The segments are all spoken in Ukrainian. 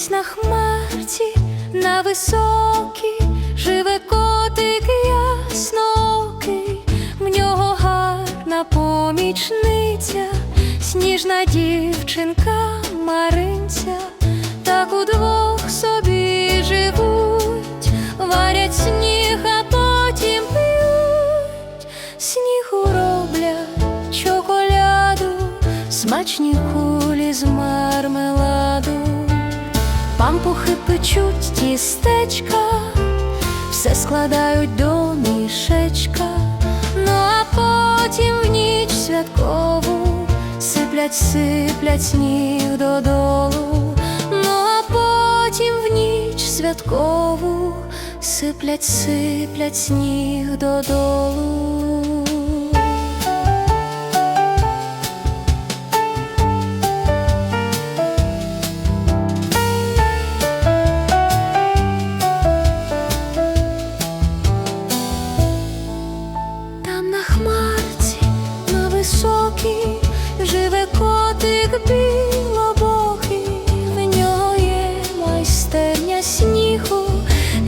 Десь на хмарці, на високій, живе котик ясноокий, в нього гарна помічниця, сніжна дівчинка Маринця, так удвох собі живуть, варять сніг, а потім п'ють, снігу роблять чоколяду, смачні кулі з пампухи печуть тістечка, все складають до мішечка, ну а потім в ніч святкову сиплять, сиплять сніг додолу, ну а потім в ніч святкову сиплять, сиплять сніг додолу. Високій, живе котик білобокий, в нього є майстерня снігу,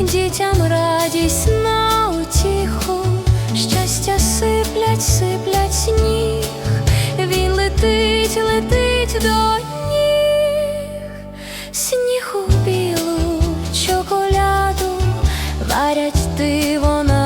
дітям радість на утіху, щастя сиплять, сиплять сніг, він летить, летить до ніг, сніг у білу чоколяду, варять диво на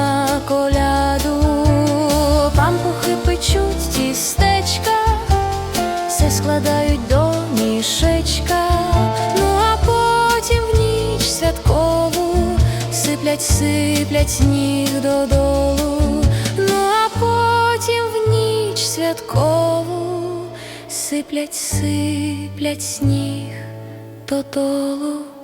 сиплять, сиплять сніг додолу, ну а потім в ніч святкову сиплять, сиплять сніг додолу.